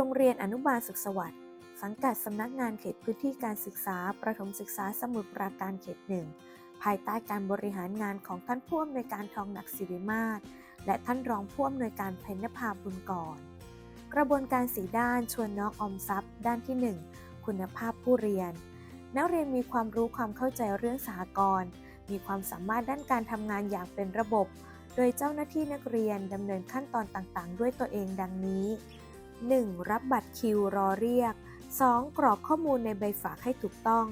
โรงเรียนอนุบาลสุขสวัสดิ์สังกัดสำนักงานเขตพื้นที่การศึกษา ประถมศึกษาสมุทรปราการเขตหนึ่งภายใต้การบริหารงานของท่านผู้อำนวยการทองหนักสิริมาศและท่านรองผู้อำนวยการเพญนภาบุญก่อน กระบวนการสีด้านชวนน้องออมทรัพย์ ด้านที่ 1 คุณภาพผู้เรียน นักเรียนมีความรู้ความเข้าใจเรื่องสหกรณ์มีความสามารถด้านการทำงานอย่างเป็นระบบ โดยเจ้าหน้าที่นักเรียนดำเนินขั้นตอนต่างๆ ด้วยตัวเองดังนี้ 1. รับบัตรคิวรอเรียก 2. กรอกข้อมูลในใบฝากให้ถูกต้อง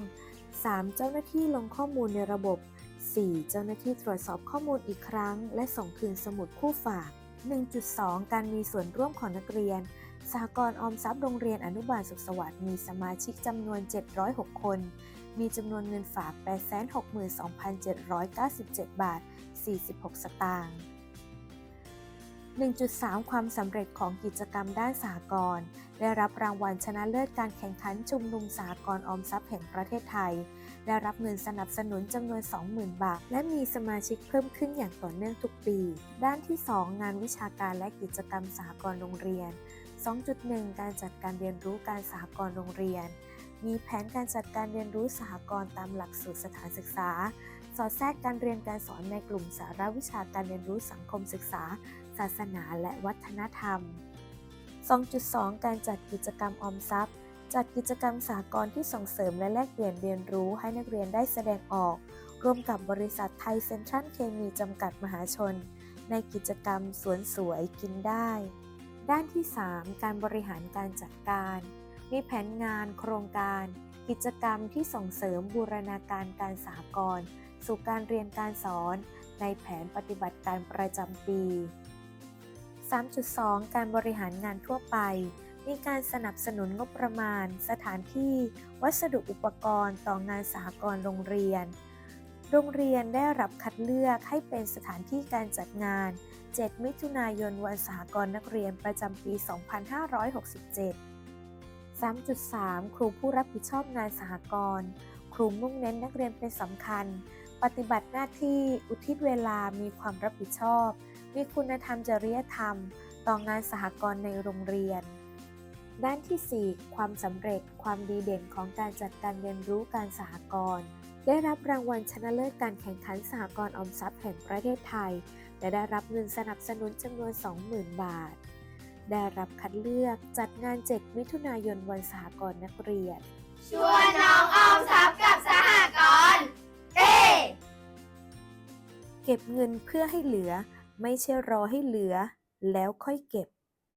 3. เจ้าหน้าที่ลงข้อมูลในระบบ 4. เจ้าหน้าที่ตรวจสอบข้อมูลอีกครั้ง และส่งคืนสมุดคู่ฝาก 1.2 การมีส่วนร่วมของนักเรียนสหกรณ์ออมทรัพย์โรงเรียนอนุบาลสุขสวัสดิ์มีสมาชิกจำนวน 706 คน มีจำนวนเงินฝาก 862,797 บาท 46 สตางค์ 1.3 ความสำเร็จของกิจกรรมด้านสหกรได้รับรางวัลชนะเลิศการแข่งขันชุมนุมสหกรออมทรัพย์แห่งประเทศไทย ได้รับเงินสนับสนุนจำนวน 20,000 บาท และมีสมาชิกเพิ่มขึ้นอย่างต่อเนื่องทุกปี ด้านที่ 2 งานวิชาการและกิจกรรมสหกรโรงเรียน 2.1 การจัดการเรียนรู้การสหกรโรงเรียน มีแผนการจัดการเรียนรู้สหกรตามหลักสูตรสถานศึกษา สอดแทรกการเรียนการสอนในกลุ่มสาระวิชาการเรียนรู้สังคมศึกษา ศาสนาและวัฒนธรรม 2.2 การจัดกิจกรรมออมทรัพย์ จัดกิจกรรมสากลที่ส่งเสริมและแลกเปลี่ยนเรียนรู้ให้นักเรียนได้แสดงออก ร่วมกับบริษัทไทยเซ็นทรัลเคมีจำกัดมหาชน ในกิจกรรมสวนสวยกินได้ ด้านที่ 3 การบริหารการจัดการ มีแผนงาน โครงการ กิจกรรมที่ส่งเสริมบูรณาการการสหกร สู่การเรียนการสอนในแผนปฏิบัติการประจำปี 3.2 การบริหารงานทั่วไป มีการสนับสนุนงบประมาณ สถานที่ วัสดุอุปกรณ์ต่องานสหกรณ์โรงเรียน โรงเรียนได้รับคัดเลือกให้เป็นสถานที่การจัดงาน 7 มิถุนายนวันสหกรณ์นักเรียนประจำปี 2567 3.3 ครูผู้รับผิดชอบงานสหกรณ์ ครูมุ่งเน้นนักเรียนเป็นสำคัญ ปฏิบัติหน้าที่อุทิศเวลามีความรับผิดชอบ มีคุณธรรมจริยธรรม ต่องานสหกรณ์ในโรงเรียน ด้านที่ 4 ความสำเร็จความดีเด่นของการจัดการเรียนรู้การสหกรณ์ได้รับรางวัลชนะเลิศการแข่งขันสหกรณ์ออมทรัพย์แห่งประเทศไทย และได้รับเงินสนับสนุนจำนวน 20,000 บาท ได้รับคัดเลือกจัดงาน 7 มิถุนายนวันสหกรณ์นักเรียน ชวนน้องออมทรัพย์ เก็บเงินเพื่อให้เหลือ ไม่ใช่รอให้เหลือ แล้วค่อยเก็บ